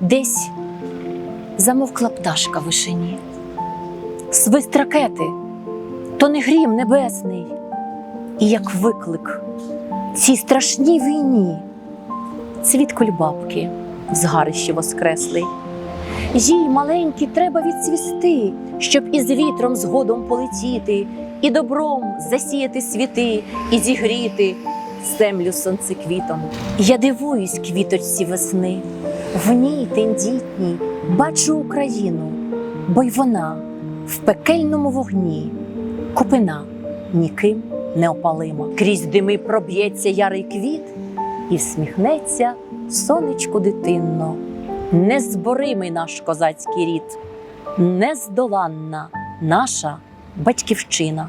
Десь замовкла пташка в вишині. Свист ракети то не грім небесний, і як виклик цій страшній війні цвіт кульбабки згарищі воскреслий. Їй маленькій треба відцвісти, щоб із вітром згодом полетіти, і добром засіяти світи, і зігріти землю сонцеквітом. Я дивуюсь квіточці весни, в ній тендітній бачу Україну, бо й вона в пекельному вогні, купина ніким не опалима. Крізь дими проб'ється ярий квіт і всміхнеться сонечку дитинно. Незборимий наш козацький рід, нездоланна наша батьківщина.